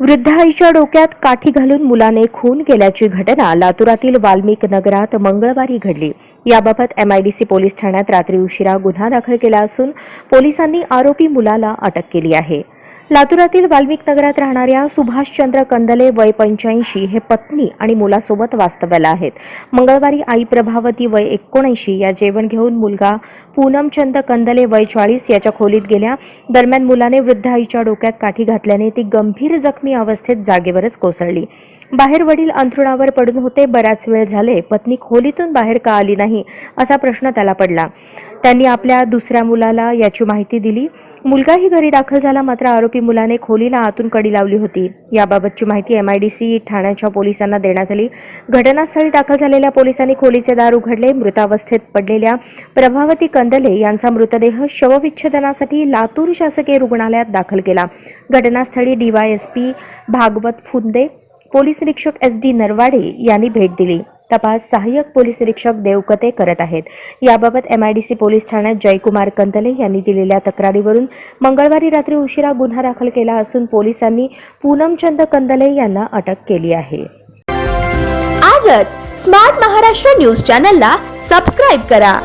वृद्ध आईच्या डोक्यात काठी घालून मुलाने खून केल्याची घटना लातूरातील वाल्मिक नगरात मंगळवारी घडली. याबाबत एमआयडीसी पोलीस ठाण्यात रात्री उशिरा गुन्हा दाखल केला असून पोलिसांनी आरोपी मुलाला अटक केली आहे. लातूरातील वाल्मिक नगरात राहणाऱ्या सुभाषचंद्र कंदले वय पंच्याऐंशी हे पत्नी आणि मुलासोबत वास्तव्याला आहेत. मंगळवारी आई प्रभावती वय एकोणऐंशी या जेवण घेऊन मुलगा पूनमचंद कंदले वय चाळीस याच्या खोलीत गेल्या. दरम्यान मुलाने वृद्ध आईच्या डोक्यात काठी घातल्याने ती गंभीर जखमी अवस्थेत जागेवरच कोसळली. बाहेर वडील अंथरुणावर पडून होते. बराच वेळ झाले. पत्नी खोलीतून बाहेर का आली नाही असा प्रश्न त्याला पडला. त्यांनी आपल्या दुसऱ्या मुलाला याची माहिती दिली. मुलगाही घरी दाखल झाला मात्र आरोपी मुलाने खोलीला आतून कडी लावली होती. याबाबतची माहिती एम आयडीसी ठाण्याच्या पोलिसांना देण्यात आली. घटनास्थळी दाखल झालेल्या पोलिसांनी खोलीचे दार उघडले. मृतावस्थेत पडलेल्या प्रभावती कंदले यांचा मृतदेह शवविच्छेदनासाठी लातूर शासकीय रुग्णालयात दाखल केला. घटनास्थळी डीवायएसपी भागवत फुंदे पोलीस निरीक्षक एस डी नरवाडे यांनी भेट दिली. तपास सहाय्यक पोलीस निरीक्षक देवकते करत आहेत. याबाबत एमआयडीसी पोलीस ठाण्यात जयकुमार कंतले यांनी दिलेल्या तक्रारीवरून मंगळवारी रात्री उशिरा गुन्हा दाखल केला असून पोलिसांनी पूनमचंद कंदले यांना अटक केली आहे. आजच स्मार्ट महाराष्ट्र न्यूज चॅनलला सबस्क्राईब करा.